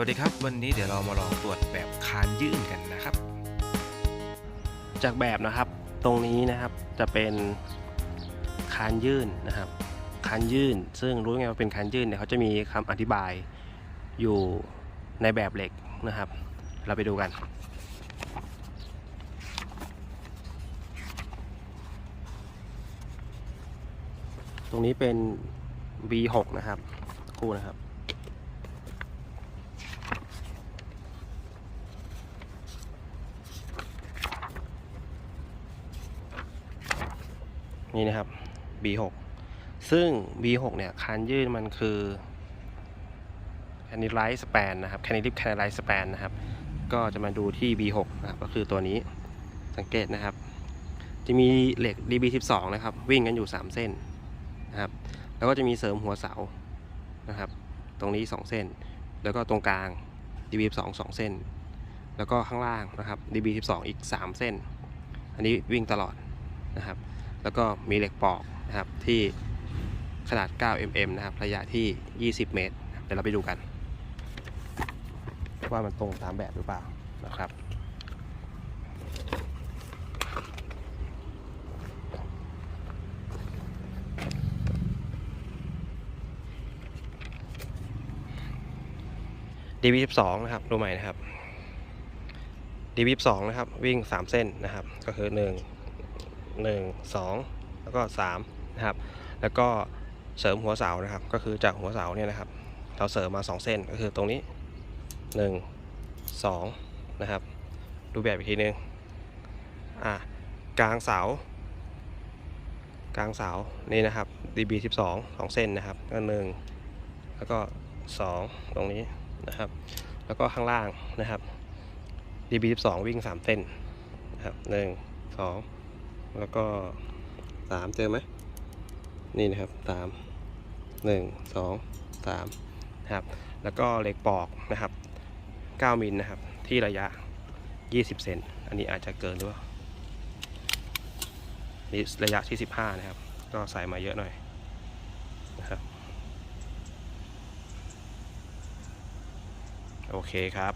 วัสดีครับ วันนี้เดี๋ยวเรามาลองตรวจแบบคานยื่นกันนะครับ จากแบบนะครับตรงนี้นะครับจะเป็นคานยื่นนะครับคานยื่น ซึ่งรู้ไงว่าเป็นคานยื่นเนี่ยเขาจะมีคำอธิบายอยู่ในแบบเหล็กนะครับ เราไปดูกัน ตรงนี้เป็น V6 นะครับกครู่นะครับ นี่นะครับ B6 ซึ่ง B6 เนี่ยคานยืดมันคือ c a n i l i z e span นะครับ c a n i l i p c a n i l i z e span นะครับ ก็จะมาดูที่ B6 นะครับก็คือตัวนี้สังเกตนะครับ จะมีเหล็ก DB12 นะครับ วิ่งกันอยู่ 3 เส้นนะครับ แล้วก็จะมีเสริมหัวเสานะครับ ตรงนี้ 2 เส้น แล้วก็ตรงกลาง DB12 2 เส้น แล้วก็ข้างล่างนะครับ DB12 อีก 3 เส้น อันนี้วิ่งตลอดนะครับ แล้วก็มีเหล็กปอกนะครับที่ขนาด 9 mm นะครับ ระยะที่ 20 เมตร เดี๋ยวเราไปดูกัน ว่ามันตรงตามแบบหรือเปล่านะครับ DB12 นะครับดูใหม่นะครับ DB12 นะครับ วิ่ง3เส้นนะครับ ก็คือ1 1 2 แล้วก็3นะครับ แล้วก็เสริมหัวเสานะครับ ก็คือจากหัวเสาเนี่ยนะครับ เราเสริมมา 2 เส้นก็คือตรงนี้ 1 2 นะครับ ดูแบบอีกทีนึงอะกลางเสากลางเสานี่นะครับ DB 12 2 เส้นนะครับก็1แล้วก็ 2 ตรงนี้นะครับ แล้วก็ข้างล่างนะครับ DB 12 วิ่ง 3 เส้นนะครับ1 2 แล้วก็3เจอไหมนี่นะครับ3 1 2 3นะครับ แล้วก็เหล็กปอกนะครับ9มิลนะครับ ที่ระยะ20เซนอันนี้อาจจะเกินหรือเปล่านี่ระยะที่15นะครับ ก็ใส่มาเยอะหน่อยนะครับ โอเคครับ